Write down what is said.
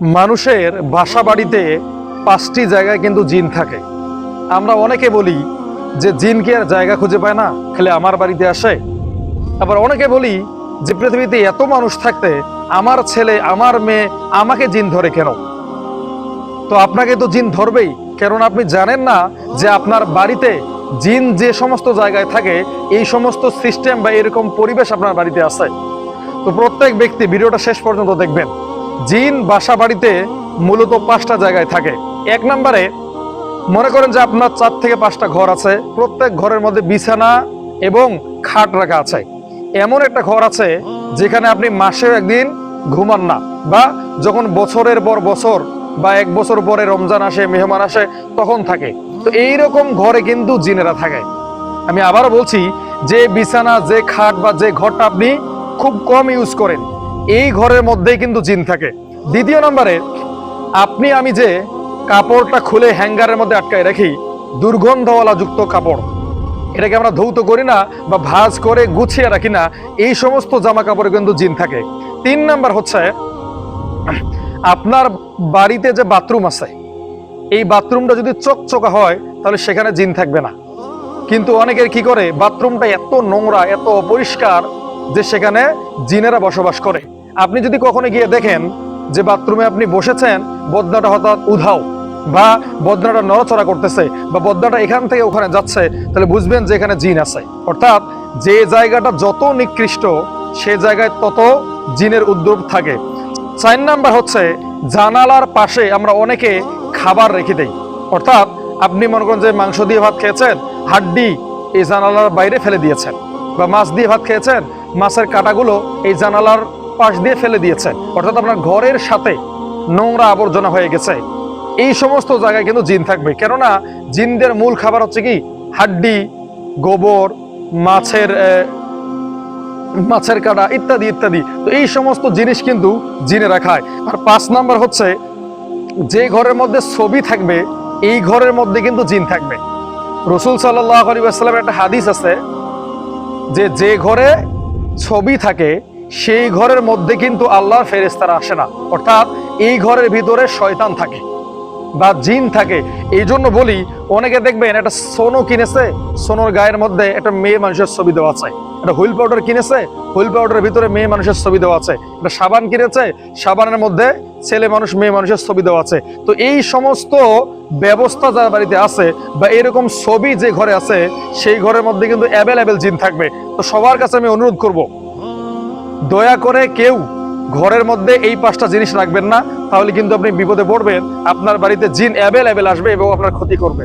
মানুষের বাসা বাড়িতে পাঁচটি জায়গায় কিন্তু জিন থাকে। আমরা অনেকে বলি যে জিন কি আর জায়গা খুঁজে পায় না, খেলে আমার বাড়িতে আসে। আবার অনেকে বলি যে পৃথিবীতে এত মানুষ থাকতে আমার ছেলে, আমার মেয়ে আমাকে জিন ধরে কেন? তো আপনাকে তো জিন ধরবেই কারণ আপনি জানেন না যে আপনার বাড়িতে জিন যে সমস্ত জায়গায় থাকে, এই সমস্ত সিস্টেম বা এরকম পরিবেশ আপনার বাড়িতে আছে। তো প্রত্যেক ব্যক্তি, ভিডিওটা শেষ পর্যন্ত দেখবেন। জিন বাসা বাড়িতে মূলত পাঁচটা জায়গায় থাকে। এক নম্বরে, মনে করেন যে আপনার চার থেকে পাঁচটা ঘর আছে, প্রত্যেক ঘরের মধ্যে বিছানা এবং খাট রাখা আছে। এমন একটা ঘর আছে যেখানে আপনি মাসেও একদিন ঘুমান না বা যখন বছরের পর বছর বা এক বছর পরে রমজান আসে, মেহমান আসে, তখন থাকে। তো এইরকম ঘরে কিন্তু জিনেরা থাকে। আমি আবারও বলছি, যে বিছানা, যে খাট বা যে ঘরটা আপনি খুব কম ইউজ করেন এই ঘরের মধ্যেই কিন্তু জিন থাকে। দ্বিতীয় নম্বরে, আপনি আমি যে কাপড়টা খুলে হ্যাঙ্গারের মধ্যে আটকায় রাখি, দুর্গন্ধওয়ালা যুক্ত কাপড়। এটাকে আমরা ধৌত করি না বা ভাজ করে গুছিয়ে রাখি না, এই সমস্ত জামা কাপড়ে কিন্তু জিন থাকে। তিন নাম্বার হচ্ছে, আপনার বাড়িতে যে বাথরুম আছে, এই বাথরুমটা যদি চকচকা হয়, তাহলে সেখানে জিন থাকবে না। কিন্তু অনেকের কি করে, বাথরুমটা এত নোংরা, এত অপরিষ্কার যে সেখানে জিনেরা বসবাস করে। আপনি যদি কখনো গিয়ে দেখেন যে বাথরুমে আপনি বসেছেন, বদনাটা হঠাৎ উধাও বা বদনাটা নড়াচড়া করতেছে বা বদনাটা এখান থেকে ওখানে যাচ্ছে, তাহলে বুঝবেন যে এখানে জিন আছে। অর্থাৎ যে জায়গাটা যত নিকৃষ্ট, সে জায়গায় তত জিনের উদ্যোগ থাকে। চার নাম্বার হচ্ছে, জানালার পাশে আমরা অনেকে খাবার রেখে দেই। অর্থাৎ আপনি মনে করেন যে মাংস দিয়ে ভাত খেয়েছেন, হাড্ডি এই জানালার বাইরে ফেলে দিয়েছেন বা মাছ দিয়ে ভাত খেয়েছেন, মাছের কাটাগুলো এই জানালার পাশ দিয়ে ফেলে দিয়েছে। অর্থাৎ আপনার ঘরের সাথে নোংরা আবর্জনা হয়ে গেছে। এই সমস্ত জায়গায় কিন্তু জিন থাকবে। কেননা জিনদের মূল খাবার হচ্ছে কি? হাড্ডি, গোবর, মাছের মাছের কাটা ইত্যাদি ইত্যাদি। তো এই সমস্ত জিনিস কিন্তু জিনেরা খায় আর পাঁচ নাম্বার হচ্ছে, যে ঘরের মধ্যে ছবি থাকবে, এই ঘরের মধ্যে কিন্তু জিন থাকবে। রসুল সাল্লাহ আলী আসসালামের একটা হাদিস আছে যে যে ঘরে ছবি থাকে সেই ঘরের মধ্যে কিন্তু আল্লাহর ফেরেস্তারা আসে না। অর্থাৎ এই ঘরের ভিতরে শয়তান থাকে বা জিন থাকে। এই জন্য বলি, অনেকে দেখবেন একটা সোনো কিনেছে, সোনোর গায়ের মধ্যে একটা মেয়ে মানুষের ছবি দেওয়া আছে। একটা হুইল পাউডার কিনেছে, হুইল পাউডারের ভিতরে মেয়ে মানুষের ছবি দেওয়া আছে। একটা সাবান কিনেছে, সাবানের মধ্যে ছেলে মানুষ, মেয়ে মানুষের ছবি দেওয়া আছে। তো এই সমস্ত ব্যবস্থা যার বাড়িতে আছে বা এরকম ছবি যে ঘরে আছে, সেই ঘরের মধ্যে কিন্তু অ্যাভেলেবেল জিন থাকবে। তো সবার কাছে আমি অনুরোধ করব দয়া করে কেউ ঘরের মধ্যে এই পাঁচটা জিনিস রাখবেন না, তাহলে কিন্তু আপনি বিপদে পড়বেন, আপনার বাড়িতে জিন অ্যাভেলেবেল আসবে এবং আপনার ক্ষতি করবে।